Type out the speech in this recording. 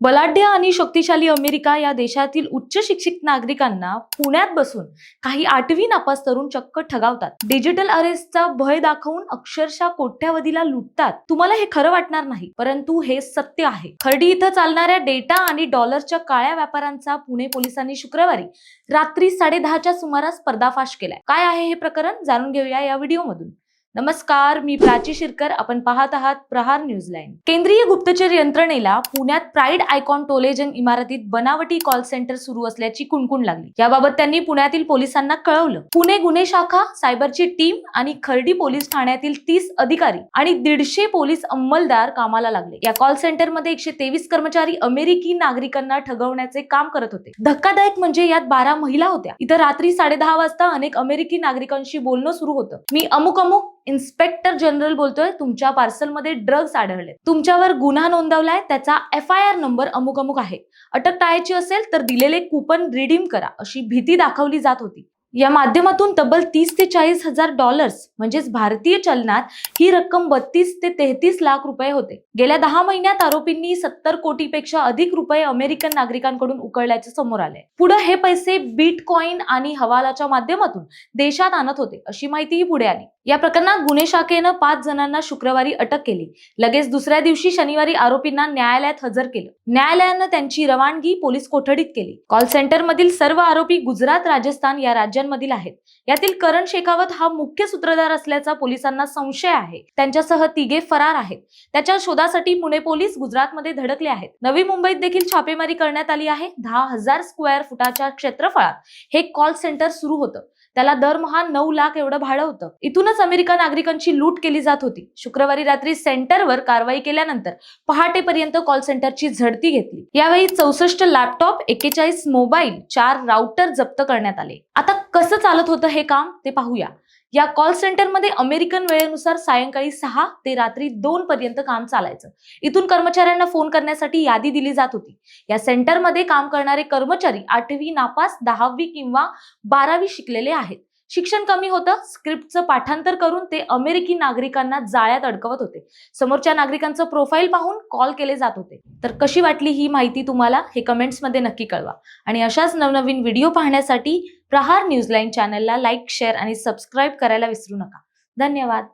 बलाढ्य आणि शक्तिशाली अमेरिका या देशातील उच्च शिक्षित नागरिकांना पुण्यात बसून काही आठवी नापास तरुण चक्क ठगावतात. डिजिटल अरेस्टचा भय दाखवून अक्षरशः कोट्यावधीला लुटतात. तुम्हाला हे खरं वाटणार नाही परंतु हे सत्य आहे. खर्डी इथं चालणाऱ्या डेटा आणि डॉलरच्या काळ्या व्यापारांचा पुणे पोलिसांनी शुक्रवारी रात्री साडेदहाच्या सुमारास पर्दाफाश केलाय. काय आहे हे प्रकरण जाणून घेऊया या व्हिडिओमधून. नमस्कार मी प्राची शिरकर. आपण पाहत आहात प्रहार न्यूज लाईन. केंद्रीय गुप्तचर यंत्रणेला पुण्यात प्राईड आयकॉन टोलेजन इमारतीत बनावटी कॉल सेंटर सुरू असल्याची कुणकुण लागली. याबाबत त्यांनी पुण्यातील पोलिसांना कळवलं. पुणे गुन्हे शाखा सायबरची टीम आणि खर्डी पोलीस ठाण्यातील तीस अधिकारी आणि दीडशे पोलीस अंमलदार कामाला लागले. या कॉल सेंटरमध्ये एकशे तेवीस कर्मचारी अमेरिकी नागरिकांना ठगवण्याचे काम करत होते. धक्कादायक म्हणजे यात बारा महिला होत्या. इथं रात्री साडेदहा वाजता अनेक अमेरिकी नागरिकांशी बोलणं सुरू होतं. मी अमुक अमुक इन्स्पेक्टर जनरल बोलतोय तुमच्या पार्सलमध्ये ड्रग्ज आढळले तुमच्यावर गुन्हा नोंदवलाय त्याचा एफ आय आर नंबर अमुक अमुक आहे. अटक टाळायची असेल तर दिलेले कुपन रिडीम करा अशी भीती दाखवली जात होती. या माध्यमातून तब्बल तीस ते चाळीस हजार डॉलर्स म्हणजेच भारतीय चलनात ही रक्कम बत्तीस ते तेहतीस लाख रुपये होते. गेल्या दहा महिन्यात आरोपींनी सत्तर कोटीपेक्षा अधिक रुपये अमेरिकन नागरिकांकडून उकळल्याचे समोर आले. पुढे हे पैसे बिटकॉईन आणि हवालाच्या माध्यमातून देशात आणत होते अशी माहितीही पुढे आली. या प्रकरणात गुन्हे शाखेनं पाच जणांना शुक्रवारी अटक केली. लगेच दुसऱ्या दिवशी शनिवारी आरोपींना न्यायालयात हजर केलं. न्यायालयानं त्यांची रवानगी पोलीस कोठडीत केली. कॉल सेंटर मधील सर्व आरोपी गुजरात राजस्थान या राज्यांमधील आहेत. यातील करण शेखावत हा मुख्य सूत्रधार असल्याचा पोलिसांना संशय आहे. त्यांच्यासह तिघे फरार आहेत. त्याच्या शोधासाठी पुणे पोलीस गुजरातमध्ये धडकले आहेत. नवी मुंबईत देखील छापेमारी करण्यात आली आहे. दहा हजार स्क्वेअर फुटाच्या क्षेत्रफळात हे कॉल सेंटर सुरू होतं. त्याला दरमहा नऊ लाख एवढं भाडं होतं. इथूनच अमेरिका नागरिकांची लूट केली जात होती. शुक्रवारी रात्री सेंटरवर कारवाई केल्यानंतर पहाटेपर्यंत कॉल सेंटरची झडती घेतली. यावेळी चौसष्ट लॅपटॉप एक्केचाळीस मोबाईल चार राउटर जप्त करण्यात आले. आता कसं चालत होतं हे काम ते पाहूया. या कॉल सेंटरमध्ये अमेरिकन वेळेनुसार सायंकाळी सहा ते रात्री दोन पर्यंत काम चालायचं. इथून कर्मचाऱ्यांना फोन करण्यासाठी यादी दिली जात होती. या सेंटरमध्ये काम करणारे कर्मचारी आठवी नापास दहावी किंवा बारावी शिकलेले आहेत. शिक्षण कमी होतं स्क्रिप्टचं पाठांतर करून ते अमेरिकी नागरिकांना जाळ्यात अडकवत होते. समोरच्या नागरिकांचं प्रोफाईल पाहून कॉल केले जात होते. तर कशी वाटली ही माहिती तुम्हाला? हे कमेंट्समध्ये नक्की कळवा. आणि अशाच नवनवीन व्हिडिओ पाहण्यासाठी प्रहार न्यूज लाईन चॅनलला लाईक शेअर आणि सबस्क्राईब करायला विसरू नका. धन्यवाद.